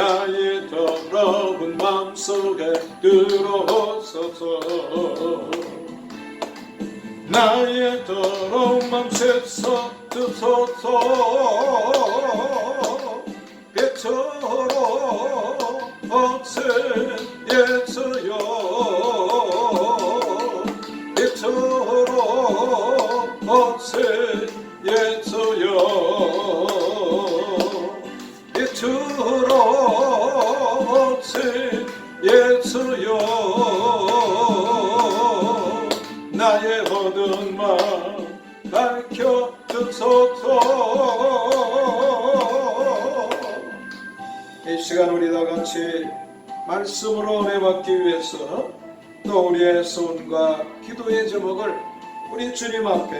나의 더러운 마음속에 들어오소서. 나의 더러운 맘 씻어 주소서 배처럼 없앤 예수여 배처럼 없앤 예수여 맘 밝혀 주소서 이 시간 우리 다 같이 말씀으로 내받기 위해서 또 우리의 소원과 기도의 제목을 우리 주님 앞에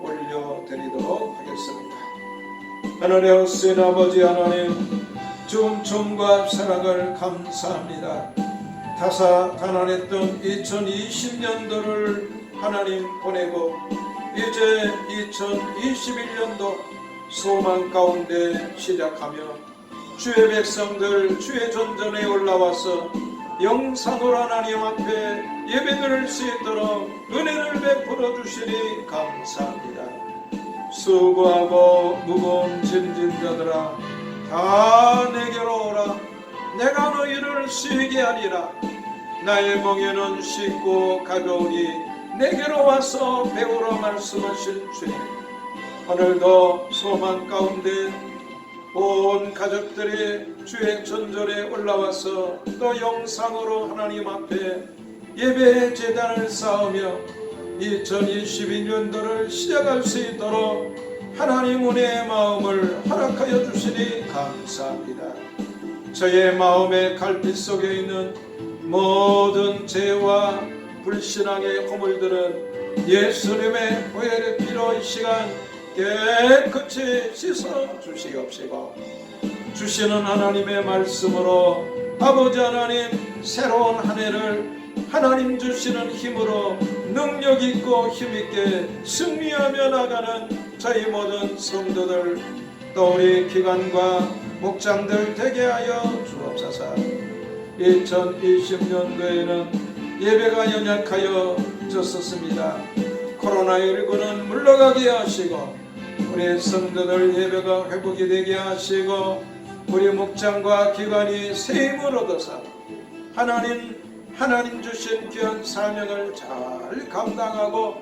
올려드리도록 하겠습니다. 하늘의 하신 아버지 하나님 중총과 사랑을 감사합니다. 다사다난했던 2020년도를 하나님 보내고 이제 2021년도 소망 가운데 시작하며 주의 백성들 주의 전전에 올라와서 영상으로 하나님 앞에 예배 드릴 수 있도록 은혜를 베풀어 주시니 감사합니다. 수고하고 무거운 짐진 자들아 다 내게로 오라 내가 너희를 쉬게 하리라 나의 멍에는 쉽고 가벼우니 내게로 와서 배우라 말씀하신 주님 오늘도 소망 가운데 온 가족들이 주의 전절에 올라와서 또 영상으로 하나님 앞에 예배의 재단을 쌓으며 2022년도를 시작할 수 있도록 하나님 은혜의 마음을 허락하여 주시니 감사합니다. 저의 마음의 갈빛 속에 있는 모든 죄와 불신앙의 허물들은 예수님의 보혈의 피로 이 시간 깨끗이 씻어 주시옵시고 주시는 하나님의 말씀으로 아버지 하나님 새로운 한 해를 하나님 주시는 힘으로 능력 있고 힘 있게 승리하며 나가는 저희 모든 성도들 또 우리 기관과 목장들 되게 하여 주옵소서. 2020년도에는 예배가 연약하여 졌었습니다. 코로나19는 물러가게 하시고 우리 성도들 예배가 회복이 되게 하시고 우리 목장과 기관이 새 힘을 얻어서 하나님 하나님 주신 귀한 사명을 잘 감당하고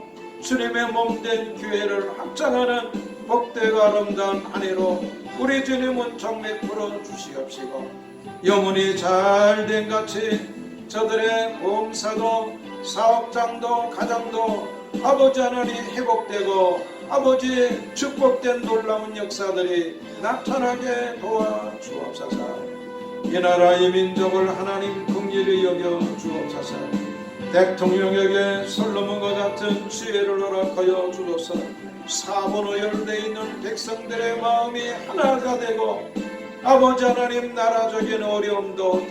주님의 몸된 교회를 확장하는 복되고 아름다운 한 해로 우리 주님은 정맥 풀어 주시옵시고 영혼이 잘된 같이 저들의 봉사도 사업장도 가정도 아버지 하나님 회복되고 아버지의 축복된 놀라운 역사들이 나타나게 도와 주옵소서. 이 나라 이 민족을 하나님 긍휼히 여겨 주옵소서. 대통령에게 솔로몬과 같은 지혜를 허락하여 주소서. 사문오열돼 있는 백성들의 마음이 하나가 되고 아버지 하나님 나라적인 어려움도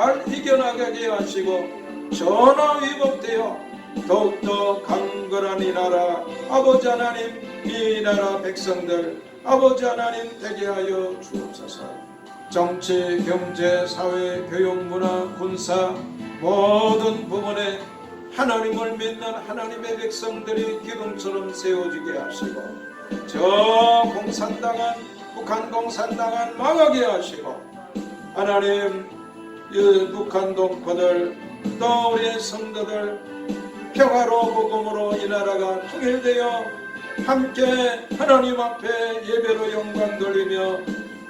잘 이겨나가게 하시고 전화 위복되어 더욱더 강건한 이 나라 아버지 하나님 이 나라 백성들 아버지 하나님 되게 하여 주옵소서. 정치, 경제, 사회, 교육, 문화, 군사 모든 부분에 하나님을 믿는 하나님의 백성들이 기둥처럼 세워지게 하시고 저 공산당은 북한 공산당은 망하게 하시고 하나님 이 북한 동포들 또 우리의 성도들 평화로 복음으로 이 나라가 통일되어 함께 하나님 앞에 예배로 영광 돌리며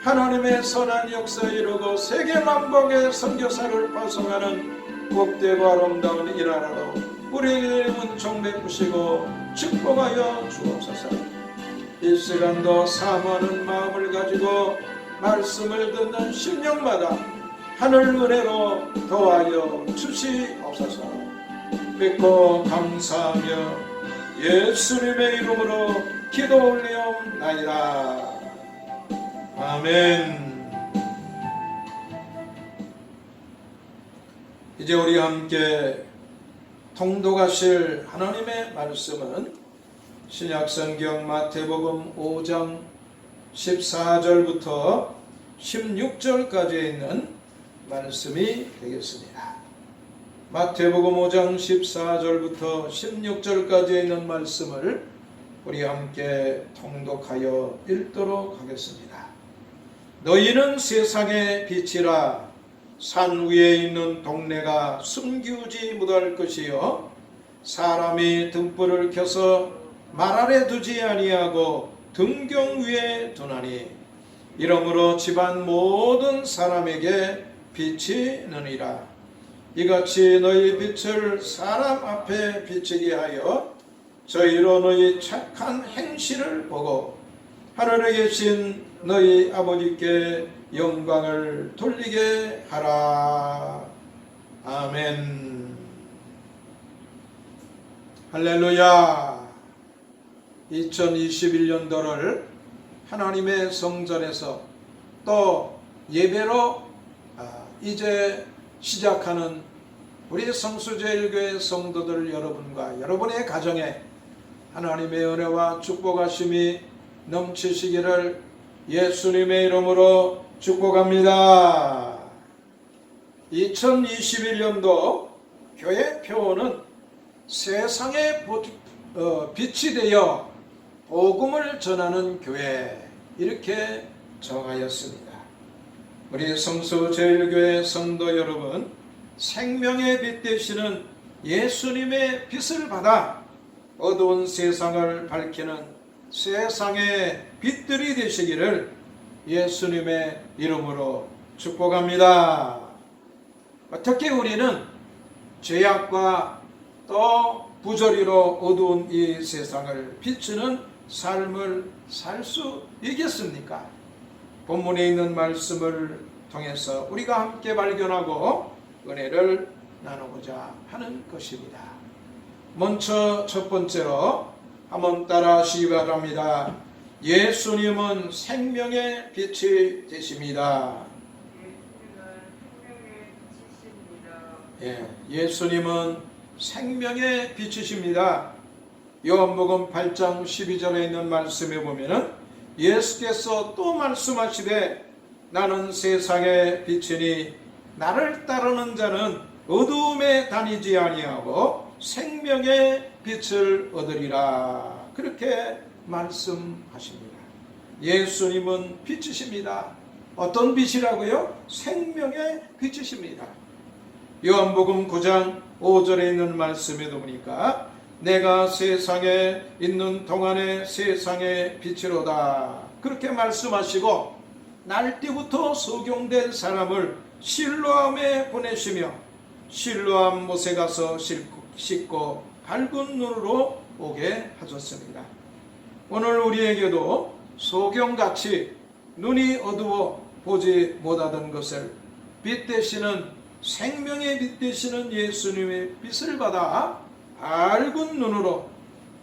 하나님의 선한 역사 이루고 세계 만국의 선교사를 파송하는 복되고 아름다운 이 나라로 우리 이름은 종배푸시고 축복하여 주옵소서. 이 시간도 사모하는 마음을 가지고 말씀을 듣는 심령마다 하늘 은혜로 도와여 주시옵소서 믿고 감사하며 예수님의 이름으로 기도 올리옵나이다. 아멘. 이제 우리 함께 통독하실 하나님의 말씀은 신약성경 마태복음 5장 14절부터 16절까지 있는 말씀이 되겠습니다. 마태복음 5장 14절부터 16절까지 있는 말씀을 우리 함께 통독하여 읽도록 하겠습니다. 너희는 세상의 빛이라 산 위에 있는 동네가 숨기우지 못할 것이요 사람이 등불을 켜서 말 아래 두지 아니하고 등경 위에 두나니 이러므로 집안 모든 사람에게 빛이 느니라 이같이 너희 빛을 사람 앞에 비치게 하여 저희로 너희 착한 행실을 보고 하늘에 계신 너희 아버지께 영광을 돌리게 하라. 아멘. 할렐루야. 2021년도를 하나님의 성전에서 또 예배로 아, 이제 시작하는 우리 성수제일교회 성도들 여러분과 여러분의 가정에 하나님의 은혜와 축복하심이 넘치시기를 예수님의 이름으로 축복합니다. 2021년도 교회 표어는 세상의 보- 어, 빛이 되어 복음을 전하는 교회 이렇게 정하였습니다. 우리 성수 제일교회 성도 여러분 생명의 빛 되시는 예수님의 빛을 받아 어두운 세상을 밝히는 세상의 빛들이 되시기를 예수님의 이름으로 축복합니다. 특히 우리는 죄악과 또 부조리로 어두운 이 세상을 비추는 삶을 살 수 있겠습니까? 본문에 있는 말씀을 통해서 우리가 함께 발견하고 은혜를 나누고자 하는 것입니다. 먼저 첫 번째로 한번 따라 하시기 바랍니다. 예수님은 생명의 빛이 되십니다. 예, 예수님은 생명의 빛이십니다. 요한복음 8장 12절에 있는 말씀에 보면은 예수께서 또 말씀하시되 나는 세상의 빛이니 나를 따르는 자는 어두움에 다니지 아니하고 생명의 빛을 얻으리라. 그렇게 말씀하십니다. 예수님은 빛이십니다. 어떤 빛이라고요? 생명의 빛이십니다. 요한복음 9장 5절에 있는 말씀에도 보니까 내가 세상에 있는 동안에 세상의 빛이로다. 그렇게 말씀하시고 날때부터 소경된 사람을 실로암에 보내시며 실로암 못에 가서 씻고 밝은 눈으로 오게 하셨습니다. 오늘 우리에게도 소경같이 눈이 어두워 보지 못하던 것을 빛 되시는 생명의 빛 되시는 예수님의 빛을 받아 밝은 눈으로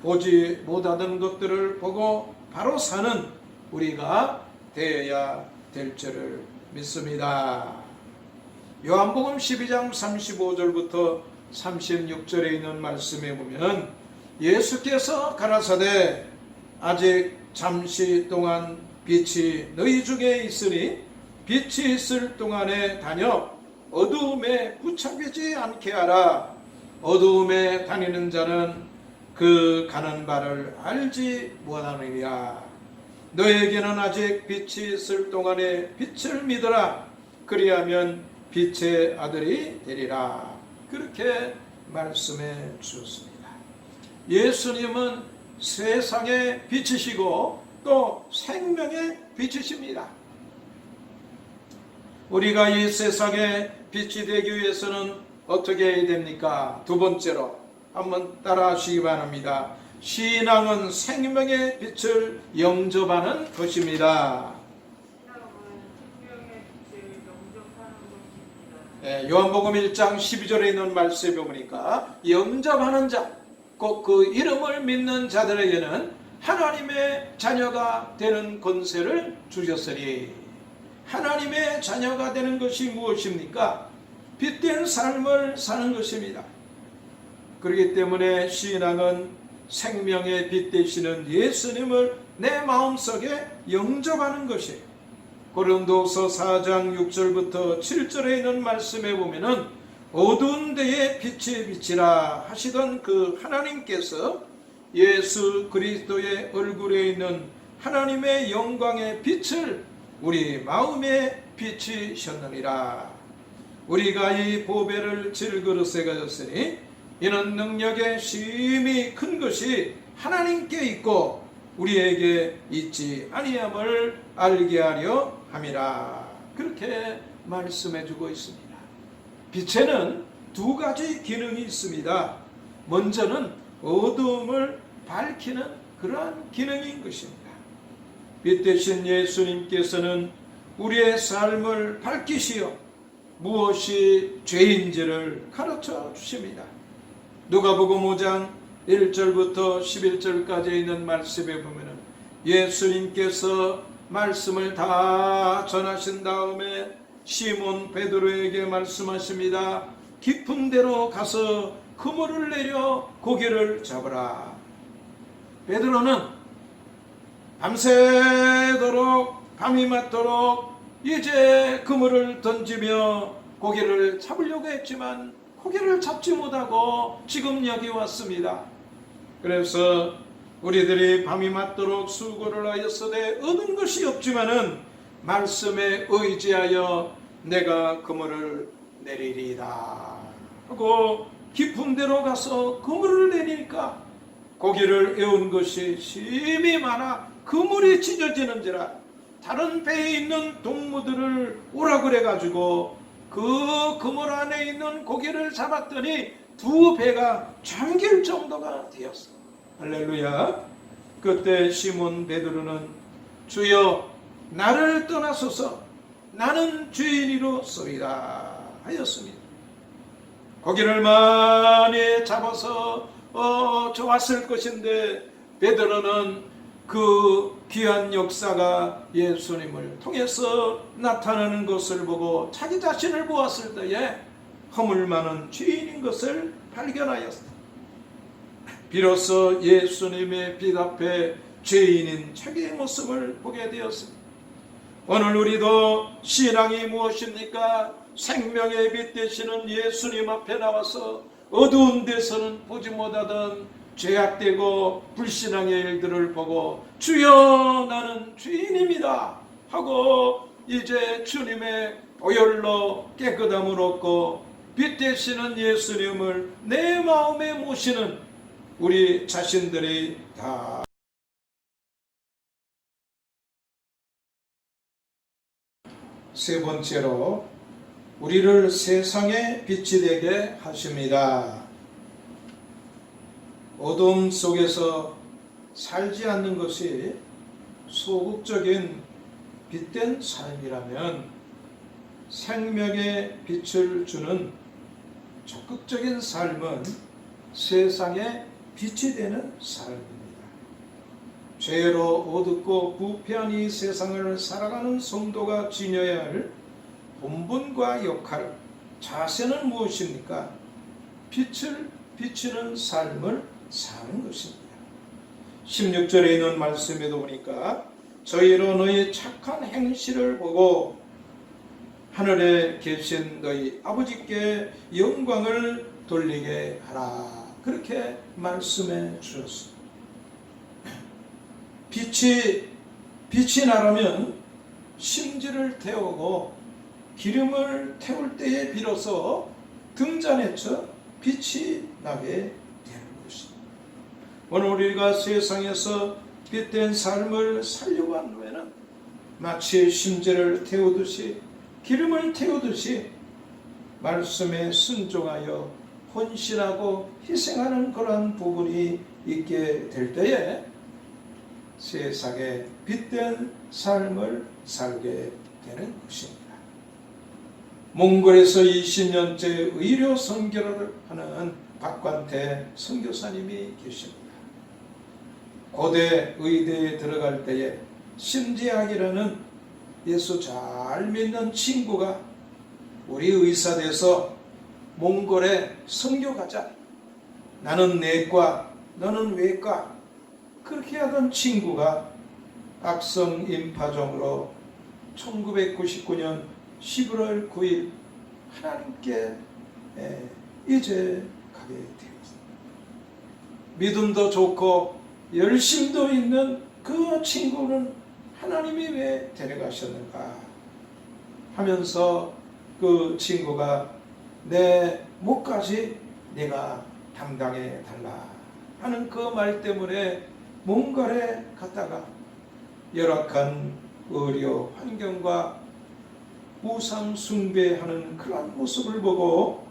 보지 못하던 것들을 보고 바로 사는 우리가 되어야 될 줄을 믿습니다. 요한복음 12장 35절부터 36절에 있는 말씀에 보면 예수께서 가라사대 아직 잠시 동안 빛이 너희 중에 있으니 빛이 있을 동안에 다녀 어두움에 붙잡히지 않게 하라. 어두움에 다니는 자는 그 가는 바를 알지 못하느니라. 너에게는 아직 빛이 있을 동안에 빛을 믿어라. 그리하면 빛의 아들이 되리라. 그렇게 말씀해 주었습니다. 예수님은 세상의 빛이시고 또 생명의 빛이십니다. 우리가 이 세상에 빛이 되기 위해서는 어떻게 해야 됩니까? 두 번째로 한번 따라 하시기 바랍니다. 신앙은 생명의 빛을 영접하는 것입니다. 예, 요한복음 1장 12절에 있는 말씀에 보니까 영접하는 자, 꼭그 이름을 믿는 자들에게는 하나님의 자녀가 되는 권세를 주셨으니 하나님의 자녀가 되는 것이 무엇입니까? 빛된 삶을 사는 것입니다. 그렇기 때문에 신앙은 생명의 빛 되시는 예수님을 내 마음속에 영접하는 것이 고린도서 4장 6절부터 7절에 있는 말씀에 보면은 어두운 데에 빛이 비치라 하시던 그 하나님께서 예수 그리스도의 얼굴에 있는 하나님의 영광의 빛을 우리 마음에 비치셨느니라. 우리가 이 보배를 질 그릇에 가졌으니 이는 능력의 심히 큰 것이 하나님께 있고 우리에게 있지 아니함을 알게 하려 함이라. 그렇게 말씀해 주고 있습니다. 빛에는 두 가지 기능이 있습니다. 먼저는 어두움을 밝히는 그러한 기능인 것입니다. 빛 대신 예수님께서는 우리의 삶을 밝히시어 무엇이 죄인지를 가르쳐 주십니다. 누가복음 5장 1절부터 11절까지 있는 말씀에 보면은 예수님께서 말씀을 다 전하신 다음에 시몬 베드로에게 말씀하십니다. 깊은 데로 가서 그물을 내려 고기를 잡으라. 베드로는 밤새도록 밤이 맞도록 이제 그물을 던지며 고기를 잡으려고 했지만 고기를 잡지 못하고 지금 여기 왔습니다. 그래서 우리들이 밤이 맞도록 수고를 하였으되 얻은 것이 없지만은 말씀에 의지하여 내가 그물을 내리리다 하고 깊은 데로 가서 그물을 내리니까 고기를 에운 것이 심히 많아 그물이 찢어지는지라 다른 배에 있는 동무들을 오라 그래 가지고 그 그물 안에 있는 고기를 잡았더니 두 배가 잠길 정도가 되었어. 할렐루야. 그때 시몬 베드로는 주여 나를 떠나소서 나는 죄인이로소이다 하였습니다. 고기를 많이 잡아서 어, 좋았을 것인데 베드로는 그 귀한 역사가 예수님을 통해서 나타나는 것을 보고 자기 자신을 보았을 때에 허물 많은 죄인인 것을 발견하였다. 비로소 예수님의 빛 앞에 죄인인 자기의 모습을 보게 되었습니다. 오늘 우리도 신앙이 무엇입니까? 생명의 빛 되시는 예수님 앞에 나와서 어두운 데서는 보지 못하던 죄악되고 불신앙의 일들을 보고 주여 나는 죄인입니다 하고 이제 주님의 보혈로 깨끗함을 얻고 빛 되시는 예수님을 내 마음에 모시는 우리 자신들이 다 세 번째로 우리를 세상의 빛이 되게 하십니다. 어둠 속에서 살지 않는 것이 소극적인 빛된 삶이라면 생명의 빛을 주는 적극적인 삶은 세상의 빛이 되는 삶입니다. 죄로 어둡고 부패한 이 세상을 살아가는 성도가 지녀야 할 본분과 역할, 자세는 무엇입니까? 빛을 비치는 삶을 사는 것입니다. 16절에 있는 말씀에도 보니까 저희로 너희 착한 행실을 보고 하늘에 계신 너희 아버지께 영광을 돌리게 하라. 그렇게 말씀해 주셨습니다. 빛이 빛이 나려면 심지를 태우고 기름을 태울 때에 비로소 등잔에서 빛이 나게. 오늘 우리가 세상에서 빛된 삶을 살려고 한다면 마치 심지를 태우듯이 기름을 태우듯이 말씀에 순종하여 헌신하고 희생하는 그러한 부분이 있게 될 때에 세상에 빛된 삶을 살게 되는 것입니다. 몽골에서 20년째 의료 선교를 하는 박관태 선교사님이 계십니다. 고대 의대에 들어갈 때에 심지학이라는 예수 잘 믿는 친구가 우리 의사 돼서 몽골에 선교 가자. 나는 내과, 너는 외과. 그렇게 하던 친구가 악성 임파종으로 1999년 11월 9일 하나님께 에, 이제 가게 되었습니다. 믿음도 좋고 열심도 있는 그 친구는 하나님이 왜 데려가셨는가 하면서 그 친구가 내 목까지 내가 담당해 달라 하는 그 말 때문에 몽골에 갔다가 열악한 의료 환경과 우상 숭배하는 그런 모습을 보고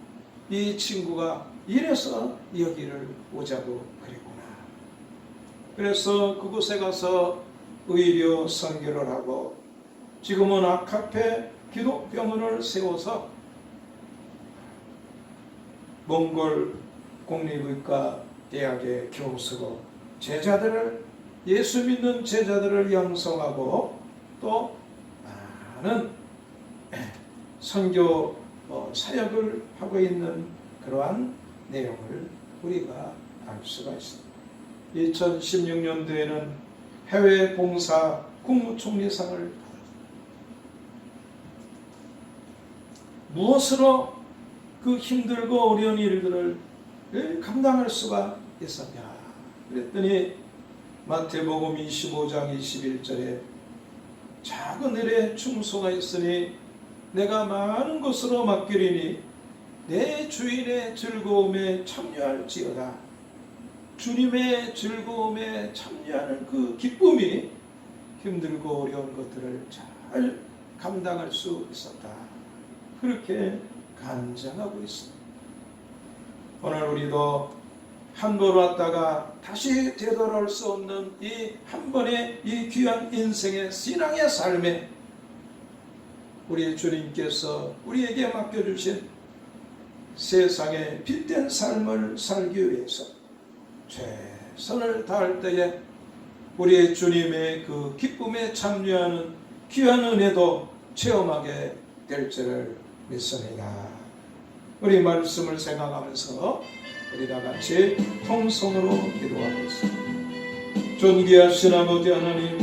이 친구가 이래서 여기를 오자고 그랬구나. 그래서 그곳에 가서 의료 선교를 하고 지금은 아카페 기독병원을 세워서 몽골 국립의과 대학의 교수로 제자들을 예수 믿는 제자들을 양성하고 또 많은 선교 어, 사역을 하고 있는 그러한 내용을 우리가 알 수가 있습니다. 2016년도에는 해외 봉사 국무총리상을 받았습니다. 무엇으로 그 힘들고 어려운 일들을 감당할 수가 있었냐? 그랬더니 마태복음 25장 21절에 작은 일에 충소가 있으니 내가 많은 것으로 맡기리니 내 주인의 즐거움에 참여할지어다. 주님의 즐거움에 참여하는 그 기쁨이 힘들고 어려운 것들을 잘 감당할 수 있었다. 그렇게 간증하고 있습니다. 오늘 우리도 한 번 왔다가 다시 되돌아올 수 없는 이 한 번의 이 귀한 인생의 신앙의 삶에 우리 주님께서 우리에게 맡겨주신 세상의 빛된 삶을 살기 위해서 최선을 다할 때에 우리 주님의 그 기쁨에 참여하는 귀한 은혜도 체험하게 될 줄을 믿습니다. 우리 말씀을 생각하면서 우리 다 같이 통성으로 기도하겠습니다. 존귀하신 아버지 하나님,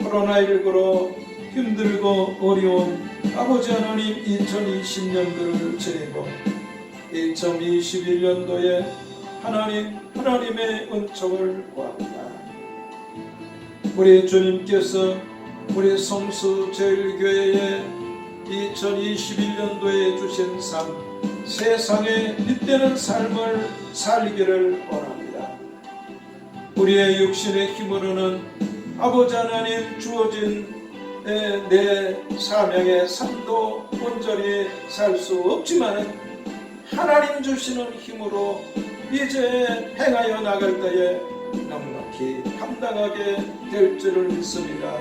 코로나19로 힘들고 어려운 아버지 하나님 2020년도를 지내고 2021년도에 하나님 하나님의 은총을 구합니다. 우리 주님께서 우리 성수 제일교회에 2021년도에 주신 삶 세상에 빛되는 삶을 살기를 원합니다. 우리의 육신의 힘으로는 아버지 하나님 주어진 내, 내 사명의 삶도 온전히 살 수 없지만 하나님 주시는 힘으로 이제 행하여 나갈 때에 넉넉히 감당하게 될 줄을 믿습니다.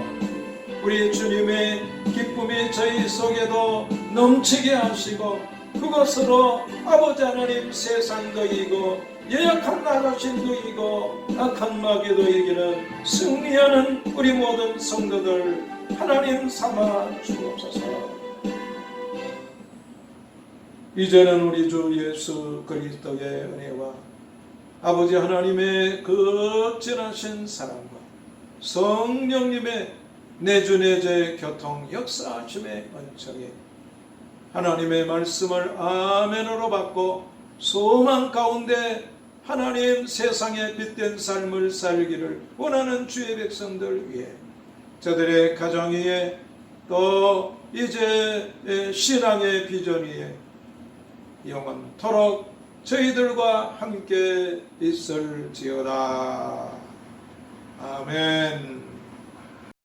우리 주님의 기쁨이 저희 속에도 넘치게 하시고 그것으로 아버지 하나님 세상도 이고 예약한 나가신도 이고 악한 마귀도 이기는 승리하는 우리 모든 성도들 하나님 삼아 주옵소서. 이제는 우리 주 예수 그리스도의 은혜와 아버지 하나님의 그 진하신 사랑과 성령님의 내주내제 교통 역사하심의 은총이 하나님의 말씀을 아멘으로 받고 소망 가운데 하나님 세상에 빛된 삶을 살기를 원하는 주의 백성들 위해 저들의 가정 위에 또 이제 신앙의 비전 위에 영원토록 저희들과 함께 있을지어다. 아멘.